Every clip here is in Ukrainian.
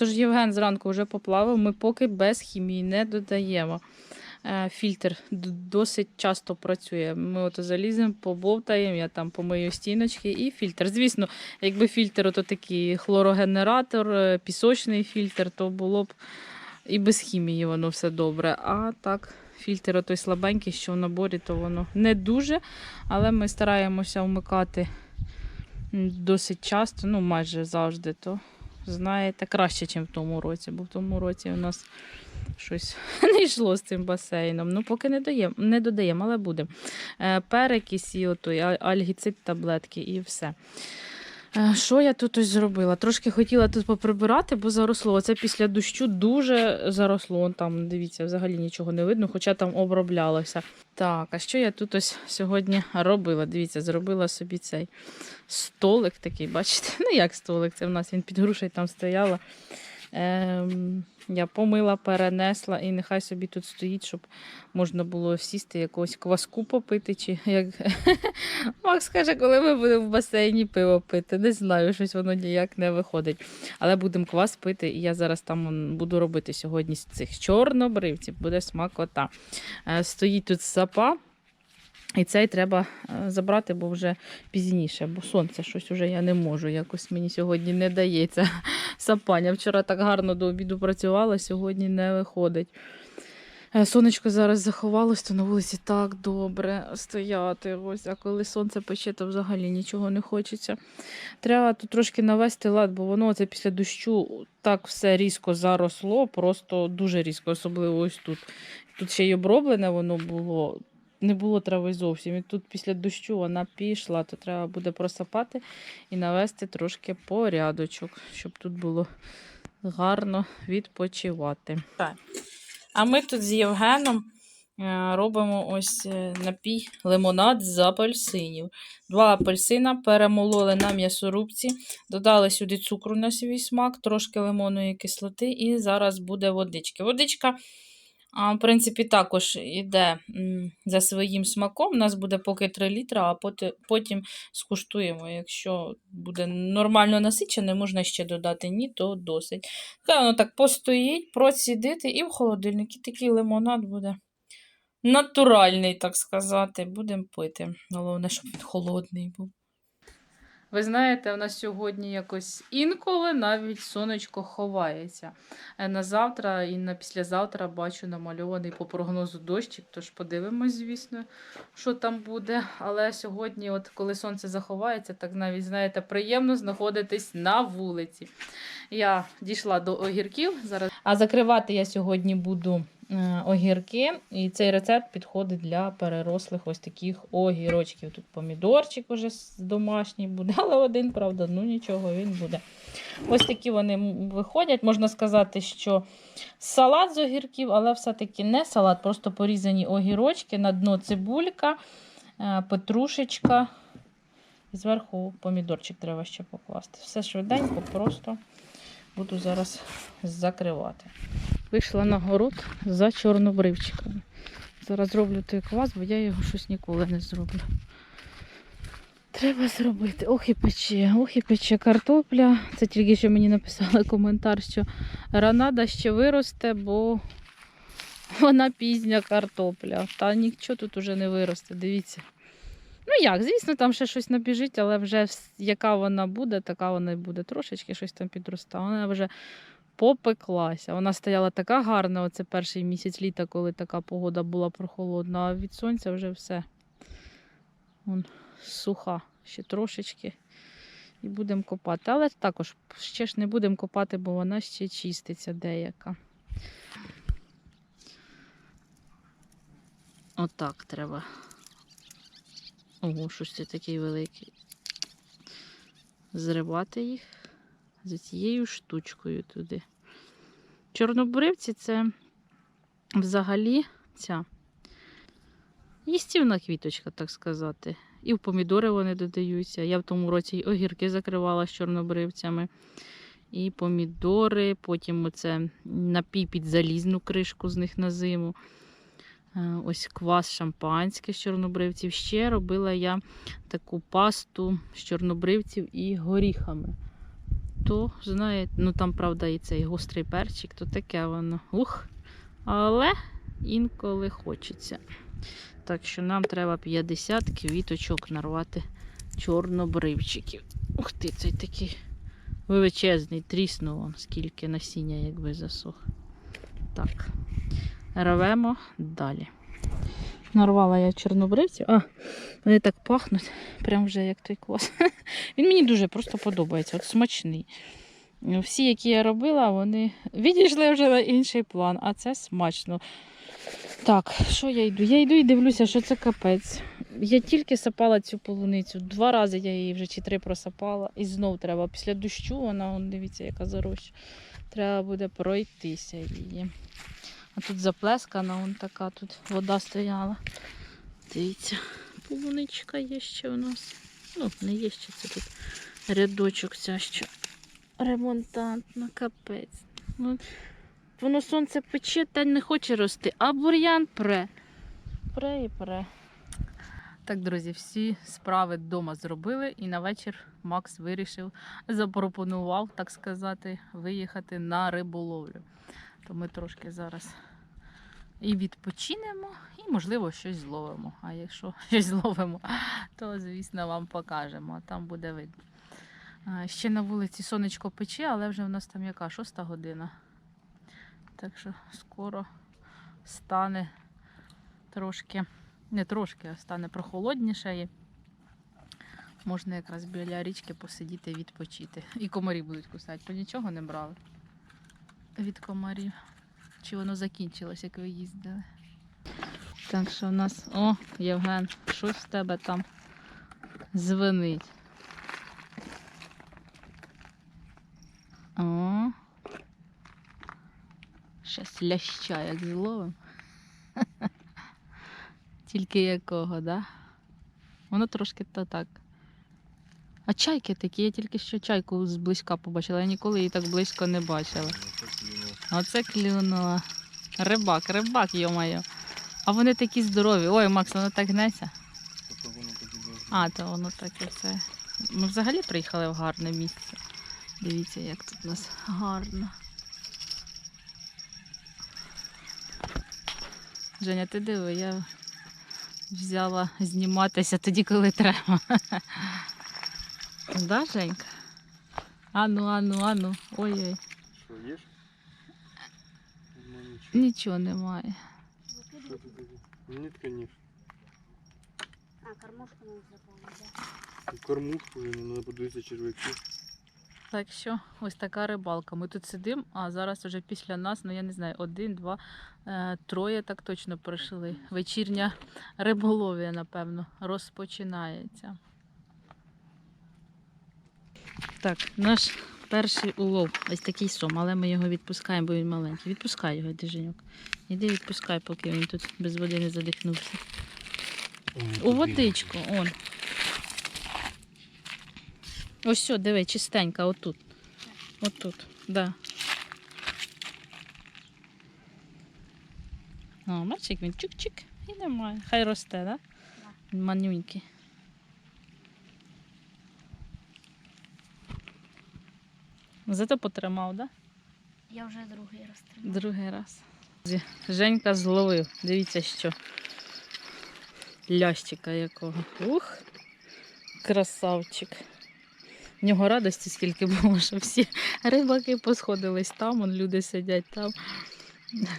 Тож Євген зранку вже поплавав, ми поки без хімії не додаємо. Е, Фільтр досить часто працює. Ми от заліземо, побовтаємо, я там помию стіночки і фільтр. Звісно, якби фільтр ото такий хлорогенератор, е, пісочний фільтр, то було б і без хімії воно все добре. А так, фільтр той слабенький, що в наборі, то воно не дуже. Але ми стараємося вмикати досить часто, ну майже завжди. То знаєте, краще, ніж в тому році, бо в тому році у нас щось не йшло з цим басейном. Ну, поки не даємо, не додаємо, але буде. Е, перекись і отой, альгіцид таблетки і все. Е, Що я тут ось зробила? Трошки хотіла тут поприбирати, бо заросло. Це після дощу дуже заросло. Там, дивіться, взагалі нічого не видно, хоча там оброблялося. Так, а що я тут ось сьогодні робила? Дивіться, зробила собі цей столик такий, бачите? Ну, як столик, це в нас він під грушею там стояла. Ем, я помила, перенесла і нехай собі тут стоїть, щоб можна було сісти якогось кваску попити. Чи як Макс каже, коли ми будемо в басейні пиво пити. Не знаю, щось воно ніяк не виходить. Але будемо квас пити, і я зараз там буду робити сьогодні з цих чорнобривців, буде смакота. Е, Стоїть тут сапа. І цей треба е, забрати, бо вже пізніше, бо сонце щось уже я не можу. Якось мені сьогодні не дається сапання. Вчора так гарно до обіду працювала, сьогодні не виходить. Е, Сонечко зараз заховалось, то на вулиці так добре стояти. Ось, а коли сонце пече, то взагалі нічого не хочеться. Треба тут трошки навести лад, бо воно це після дощу так все різко заросло, просто дуже різко, особливо ось тут. Тут ще й оброблене воно було. Не було трави зовсім. І тут після дощу вона пішла, то треба буде просапати і навести трошки порядочок, щоб тут було гарно відпочивати. Так. А ми тут з Євгеном е, робимо ось е, напій лимонад з апельсинів. Два апельсина перемололи на м'ясорубці, додали сюди цукру на свій смак, трошки лимонної кислоти, і зараз буде водички. Водичка, а, в принципі, також йде за своїм смаком. У нас буде поки 3 літра, а потім скуштуємо. Якщо буде нормально насичене, можна ще додати ні, то досить. Хай воно так постоїть, процідити і в холодильник. Такий лимонад буде натуральний, так сказати. Будемо пити. Головне, щоб він холодний був. Ви знаєте, у нас сьогодні якось інколи навіть сонечко ховається. Е, На завтра і на післязавтра бачу намальований по прогнозу дощик, тож подивимось, звісно, що там буде. Але сьогодні, от коли сонце заховається, так навіть, знаєте, приємно знаходитись на вулиці. Я дійшла до огірків зараз. А закривати я сьогодні буду е, огірки. І цей рецепт підходить для перерослих ось таких огірочків. Тут помідорчик уже домашній буде, але один, правда, ну нічого, він буде. Ось такі вони виходять. Можна сказати, що салат з огірків, але все-таки не салат, просто порізані огірочки, на дно цибулька, е, петрушечка. І зверху помідорчик треба ще покласти. Все швиденько, просто буду зараз закривати. Вийшла на город за чорнобривчиками. Зараз зроблю той квас, бо я його щось ніколи не зроблю. Треба зробити. Ох і пече, ох і пече картопля. Це тільки що мені написали коментар, що ранада ще виросте, бо вона пізня картопля. Та нічого тут уже не виросте, дивіться. Ну як, звісно, там ще щось набіжить, але вже яка вона буде, така вона і буде. Трошечки щось там підростає. Вона вже попеклася. Вона стояла така гарна, оце перший місяць літа, коли така погода була прохолодна, а від сонця вже все. Вон, суха, ще трошечки. І будемо копати. Але також ще ж не будемо копати, бо вона ще чиститься деяка. Отак треба. Ого, щось це такий великий. Зривати їх за цією штучкою туди. Чорнобривці це взагалі ця їстівна квіточка, так сказати. І в помідори вони додаються. Я в тому році й огірки закривала з чорнобривцями. І помідори, потім оце напій під залізну кришку з них на зиму. Е, Ось квас шампанське з чорнобривців. Ще робила я таку пасту з чорнобривців і горіхами. то знаєте, ну там, правда, і цей гострий перчик, то таке воно. Ух. Але інколи хочеться. Так що нам треба 50 квіточок нарвати чорнобривчиків. Ух ти, цей такий величезний, тріснув скільки насіння якби засох. Так, рвемо далі. Нарвала я чорнобривців. А, вони так пахнуть, прям вже як той квас. Він мені дуже просто подобається, от смачний. Всі, які я робила, вони відійшли вже на інший план, а це смачно. Так, що я йду? Я йду і дивлюся, що це капець. Я тільки сапала цю полуницю. Два рази я її вже чи три просапала. І знов треба. Після дощу вона, он, дивіться, яка зароща. Треба буде пройтися її. А тут заплескана, вон така, тут вода стояла. Дивіться, полуничка є ще у нас. Ну, не є ще це тут рядочок ця що ремонтантна, капець. Ну, воно сонце пече та не хоче рости, а бур'ян пре. Пре і пре. Так, друзі, всі справи вдома зробили, і на вечір Макс вирішив, запропонував, так сказати, виїхати на риболовлю. То ми трошки зараз і відпочинемо, і, можливо, щось зловимо. А якщо щось зловимо, то, звісно, вам покажемо, а там буде видно. Ще на вулиці сонечко пече, але вже в нас там яка шоста година. Так що скоро стане трошки, не трошки, а стане прохолодніше. І можна якраз біля річки посидіти відпочити. І комарі будуть кусати, бо нічого не брали від комарів. Чи воно закінчилось, як ви їздили? Так що в нас. О, Євген, щось в тебе там звенить. О. Щас ляща як зловим. Тільки якого, да? Воно трошки то так. А чайки такі, я тільки що чайку зблизька побачила, я ніколи її так близько не бачила. Оце клюнула. Рибак, рибак, йо-моє. А вони такі здорові. Ой, Макс, воно так гнеться. А, то воно так і це. Ми взагалі приїхали в гарне місце. Дивіться, як тут у нас гарно. Женя, ти диви, я взяла зніматися тоді, коли треба. Да, Женька? Ану, ану, ану. Ой-ой. Що, їш? Ну, нічого. Нічого немає. Що таке? Ні. А, кормушку надо заполнить, да? Кормушку, вже не подивитися черв'яки. Так що ось така рибалка. Ми тут сидимо, а зараз вже після нас, ну я не знаю, один, два, е, троє так точно прийшли. Вечірня риболовля, напевно, розпочинається. Так, наш перший улов. Ось такий сом, але ми його відпускаємо, бо він маленький. Відпускай його, Деженьок. Іди відпускай, поки він тут без води не задихнувся. У водичку, он. Ось все, диви, чистенька, отут. Отут, да. О, бачиш, як він чик-чик і немає. Хай росте, да? Він Манюнький. Зато потримав, да? Я вже другий раз тримаю. Другий раз. Женька зловив. Дивіться, що. Лящика якого. Ух, красавчик. В нього радості скільки було, що всі рибаки посходились там, он люди сидять там.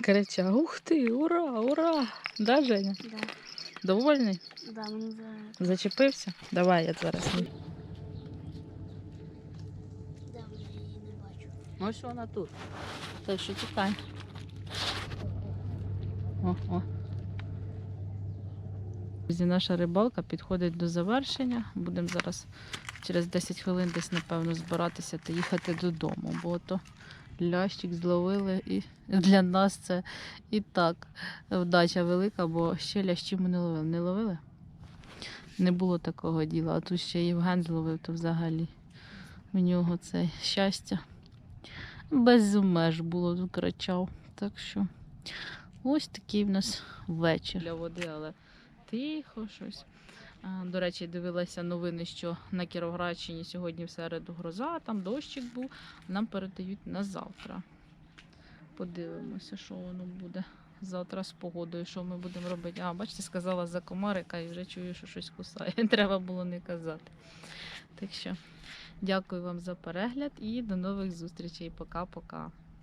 Крича, ух ти, ура, ура! Да, Женя? Да, Довольний? да, мені за... Зачепився? Давай я зараз. Да, я її не бачу. Ось вона тут. Так що тікай. О, о. Наша рибалка підходить до завершення. Будемо зараз через 10 хвилин десь, напевно, збиратися та їхати додому, бо то лящик зловили і для нас це і так вдача велика, бо ще лящів ми не ловили. Не ловили? Не було такого діла, а тут ще Євген зловив, то взагалі в нього це щастя без меж було кричав. Так що ось такий в нас вечір. Для води, але тихо щось. До речі, дивилася новини, що на Кіровоградщині сьогодні в середу гроза, там дощик був. Нам передають на завтра. Подивимося, що воно буде завтра з погодою, що ми будемо робити. А, бачите, сказала за комарика і вже чую, що щось кусає. Треба було не казати. Так що дякую вам за перегляд і до нових зустрічей. Пока-пока.